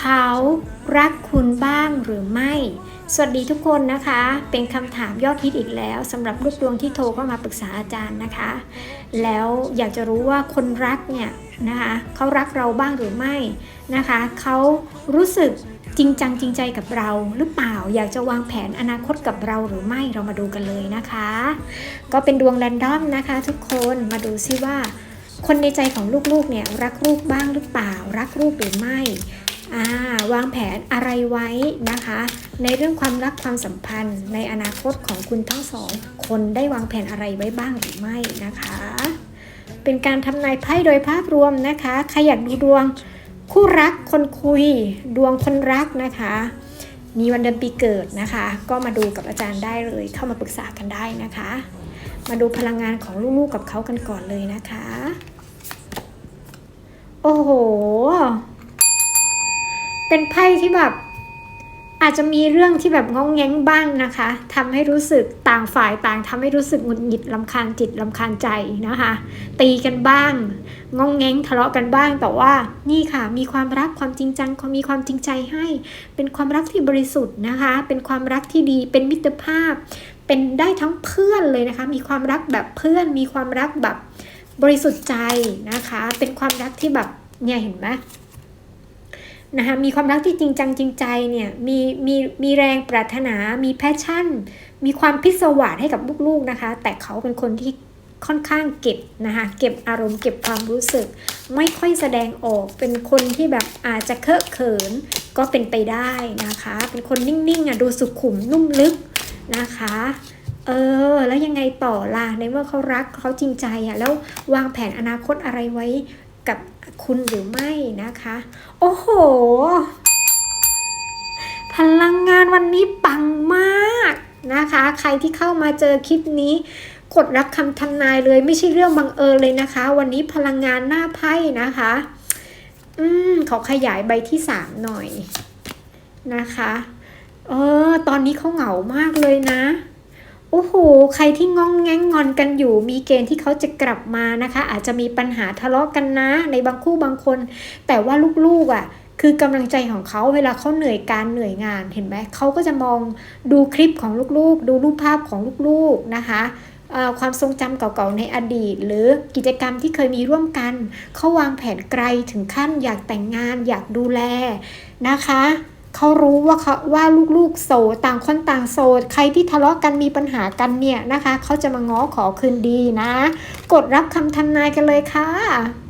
เขารักคุณบ้างหรือไม่ สวัสดีทุกคนนะคะ เป็นคำถามยอดฮิตอีกแล้วสำหรับลูกดวงที่โทรเข้ามาปรึกษาอาจารย์นะคะ แล้วอยากจะรู้ว่าคนรักเนี่ยนะคะเขารักเราบ้างหรือไม่นะคะ เขารู้สึกจริงจังจริงใจกับเราหรือเปล่าอยากจะวางแผนอนาคตกับเราหรือไม่เรามาดูกันเลยนะคะ ก็เป็นดวงแรนดอมนะคะ ทุกคนมาดูซิว่า คนในใจของลูกๆเนี่ยรักลูกบ้างหรือเปล่า รักลูกหรือไม่ วางแผนอะไรไว้นะคะ ในเรื่องความรักความสัมพันธ์ ในอนาคตของคุณทั้งสองคนได้วางแผนอะไรไว้บ้างหรือไม่นะคะ เป็นการทำนายไพ่โดยภาพรวมนะคะใครอยากดูดวงคู่รักคนคุย ดวงคนรักนะคะมีวันเดือนปีเกิดนะคะ ก็มาดูกับอาจารย์ได้เลย เข้ามาปรึกษากันได้นะคะ มาดูพลังงานของลูกๆกับเขากันก่อนเลยนะคะ โอ้โห เป็นไพ่ที่แบบ อาจจะมีเรื่องที่แบบงงแง้งบ้างนะคะทำให้รู้สึกต่างฝ่ายต่างทำให้รู้สึกหงุดหงิดลำคาญจิตลำคาญใจนะคะ ตีกันบ้างงงแง้งทะเลาะกันบ้าง แต่ว่านี่ค่ะ มีความรักความจริงจังความมีความจริงใจให้ เป็นความรักที่บริสุทธิ์นะคะ เป็นความรักที่ดี เป็นมิตรภาพ เป็นได้ทั้งเพื่อนเลยนะคะ มีความรักแบบเพื่อน มีความรักแบบบริสุทธิ์ใจนะคะ เป็นความรักที่แบบเนี่ยเห็นไหม นะคะมีความรักที่จริงจังจริงใจเนี่ยมีมีมีแรงปรารถนา มีแพชชั่น มีความพิศวาสให้กับลูกๆนะคะ แต่เขาเป็นคนที่ค่อนข้างเก็บนะคะเก็บอารมณ์เก็บความรู้สึก ไม่ค่อยแสดงออกเป็นคนที่แบบอาจจะเคอะเขินก็เป็นไปได้นะคะ เป็นคนนิ่งๆอะดูสุขุมนุ่มลึกนะคะเออแล้วยังไงต่อล่ะในเมื่อเขารักเขาจริงใจอะแล้ววางแผนอนาคตอะไรไว้ กับคุณหรือไม่นะคะ โอ้โห พลังงานวันนี้ปังมากนะคะ ใครที่เข้ามาเจอคลิปนี้ กดรับคำทำนายเลยไม่ใช่เรื่องบังเอิญเลยนะคะ วันนี้พลังงานหน้าไพ่นะคะ อืมขอขยายใบที่สามหน่อยนะคะ เออ ตอนนี้เขาเหงามากเลยนะ โอ้โห ใครที่งองแงงงอนกันอยู่ มีเกณฑ์ที่เขาจะกลับมานะคะ อาจจะมีปัญหาทะเลาะกันนะ ในบางคู่บางคน แต่ว่าลูกๆอะคือกำลังใจของเขาเวลาเขาเหนื่อยการเหนื่อยงานเห็นไหมเขาก็จะมองดูคลิปของลูกๆ ดูรูปภาพของลูกๆนะคะความทรงจำเก่าๆในอดีต หรือกิจกรรมที่เคยมีร่วมกันเขาวางแผนไกลถึงขั้นอยากแต่งงานอยากดูแลนะคะ เขารู้ว่าเขาว่าลูกๆโสดต่างคนต่างโสดใครที่ทะเลาะกันมีปัญหากันเนี่ยนะคะ เขาจะมาง้อขอคืนดีนะ กดรับคำทำนายกันเลยค่ะ